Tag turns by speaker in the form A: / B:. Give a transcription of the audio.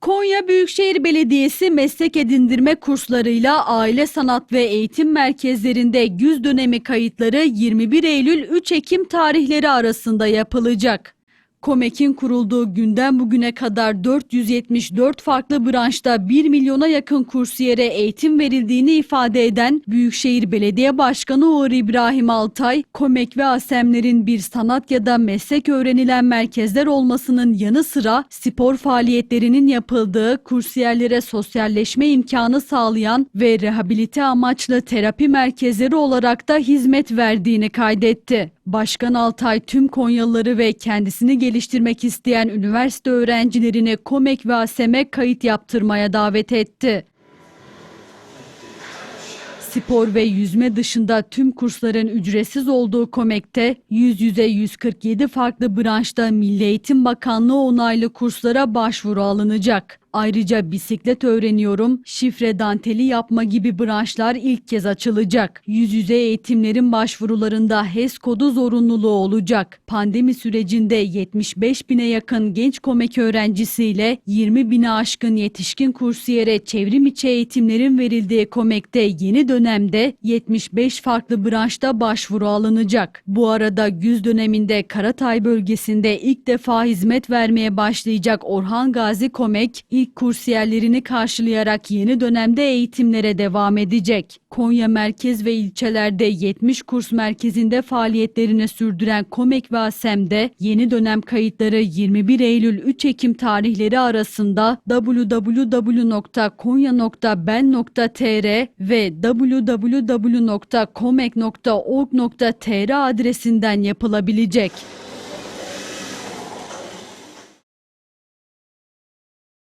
A: Konya Büyükşehir Belediyesi meslek edindirme kurslarıyla aile sanat ve eğitim merkezlerinde güz dönemi kayıtları 21 Eylül 3 Ekim tarihleri arasında yapılacak. KOMEK'in kurulduğu günden bugüne kadar 474 farklı branşta 1 milyona yakın kursiyere eğitim verildiğini ifade eden Büyükşehir Belediye Başkanı Uğur İbrahim Altay, KOMEK ve ASEM'lerin bir sanat ya da meslek öğrenilen merkezler olmasının yanı sıra spor faaliyetlerinin yapıldığı, kursiyerlere sosyalleşme imkanı sağlayan ve rehabilite amaçlı terapi merkezleri olarak da hizmet verdiğini kaydetti. Başkan Altay tüm Konyalıları ve kendisini geliştirmek isteyen üniversite öğrencilerini KOMEK ve ASEM'e kayıt yaptırmaya davet etti. Spor ve yüzme dışında tüm kursların ücretsiz olduğu KOMEK'te yüz yüze 147 farklı branşta Milli Eğitim Bakanlığı onaylı kurslara başvuru alınacak. Ayrıca bisiklet öğreniyorum, şifre danteli yapma gibi branşlar ilk kez açılacak. Yüz yüze eğitimlerin başvurularında HES kodu zorunluluğu olacak. Pandemi sürecinde 75 bine yakın genç komek öğrencisiyle 20 bine aşkın yetişkin kursiyere çevrim içi eğitimlerin verildiği komekte yeni dönemde 75 farklı branşta başvuru alınacak. Bu arada güz döneminde Karatay bölgesinde ilk defa hizmet vermeye başlayacak Orhan Gazi Komek ilk kursiyerlerini karşılayarak yeni dönemde eğitimlere devam edecek. Konya merkez ve ilçelerde 70 kurs merkezinde faaliyetlerini sürdüren Komek ve ASEM'de yeni dönem kayıtları 21 Eylül 3 Ekim tarihleri arasında www.konya.ben.tr ve www.komek.org.tr adresinden yapılabilecek.